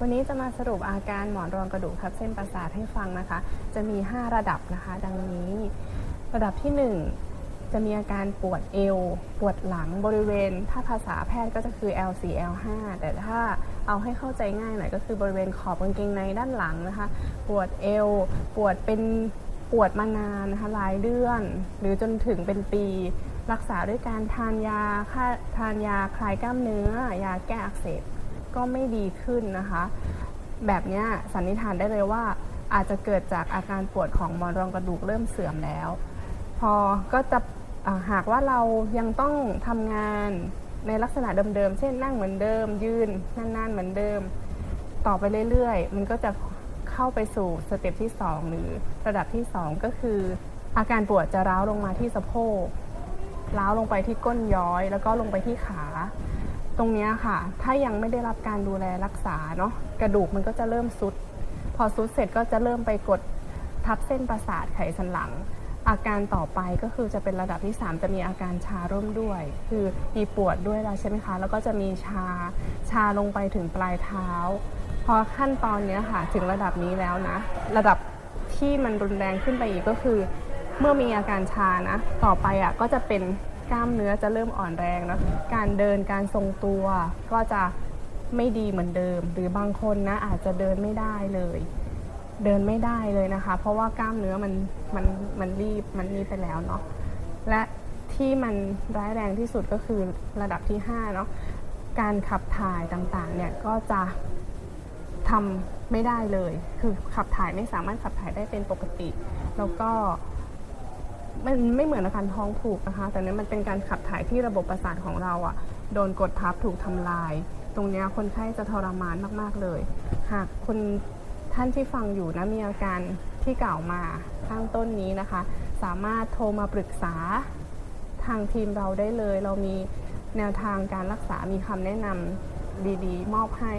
วันนี้จะมาสรุปอาการหมอนรองกระดูกทับเส้นประสาทให้ฟังนะคะ จะมี 5 ระดับนะคะ ดังนี้ ระดับที่ 1 จะมีอาการปวดเอว ปวดหลังบริเวณ ถ้าภาษาแพทย์ก็จะคือ L4 L5 แต่ถ้าเอาให้เข้าใจง่ายหน่อยก็คือบริเวณขอบกางเกงในด้านหลังนะคะ ปวดเอว ปวดเป็นปวดมานานนะคะหลายเดือน หรือจนถึงเป็นปีรักษาด้วยการทานยาค่าทานยาคลายกล้ามเนื้อ ยาแก้อักเสบ ก็ไม่ดีขึ้นนะคะ แบบนี้สันนิษฐานได้เลยว่า อาจจะเกิดจากอาการปวดของมอนรองกระดูกเริ่มเสื่อมแล้ว พอก็จะหากว่าเรายังต้องทำงานในลักษณะเดิมๆ เช่นนั่งเหมือนเดิม ยืนนานๆเหมือนเดิม ต่อไปเรื่อยๆ มันก็จะเข้าไปสู่สเต็ปที่ 2 หรือระดับที่ 2 ก็คือ อาการปวดจะร้าวลงมาที่สะโพกล้าวลงไปที่ก้นย้อย แล้วก็ลงไปที่ขา ตรงนี้ค่ะ ถ้ายังไม่ได้รับการดูแลรักษาเนาะกระดูกมันก็จะเริ่มซุด พอซุดเสร็จก็จะเริ่มไปกดทับเส้นประสาทไขสันหลัง อาการต่อไปก็คือจะเป็นระดับที่ 3 จะมีอาการชาร่วมด้วย คือมีปวดด้วยแล้วใช่ไหมคะ แล้วก็จะมีชาชาลงไปถึงปลายเท้า พอขั้นตอนนี้ค่ะถึงระดับนี้แล้วนะ ระดับที่มันรุนแรงขึ้นไปอีกก็คือ เมื่อมีอาการชานะ ต่อไปอะก็จะเป็น กล้ามเนื้อจะเริ่มอ่อนแรงนะการเดินการทรงตัวก็จะไม่ดีเหมือนเดิม หรือบางคนนะอาจจะเดินไม่ได้เลย เดินไม่ได้เลยนะคะ เพราะว่ากล้ามเนื้อมันมันมันรีบมันนี่ไปแล้วเนาะและที่มันร้ายแรงที่สุดก็คือระดับที่5เนาะการขับถ่ายต่างๆเนี่ยก็จะทำไม่ได้เลย คือขับถ่ายไม่สามารถขับถ่ายได้เป็นปกติ แล้วก็ มันไม่เหมือนอาการท้องผูกนะคะ แต่เนี้มันเป็นการขับถ่ายที่ระบบประสาทของเราอะโดนกดทับถูกทำลาย ตรงเนี้ยคนไข้จะทรมานมากๆเลย หากคนท่านที่ฟังอยู่นะมีอาการที่กล่าวมาข้างต้นนี้นะคะ สามารถโทรมาปรึกษาทางทีมเราได้เลย เรามีแนวทางการรักษามีคำแนะนำดีๆ มอบให้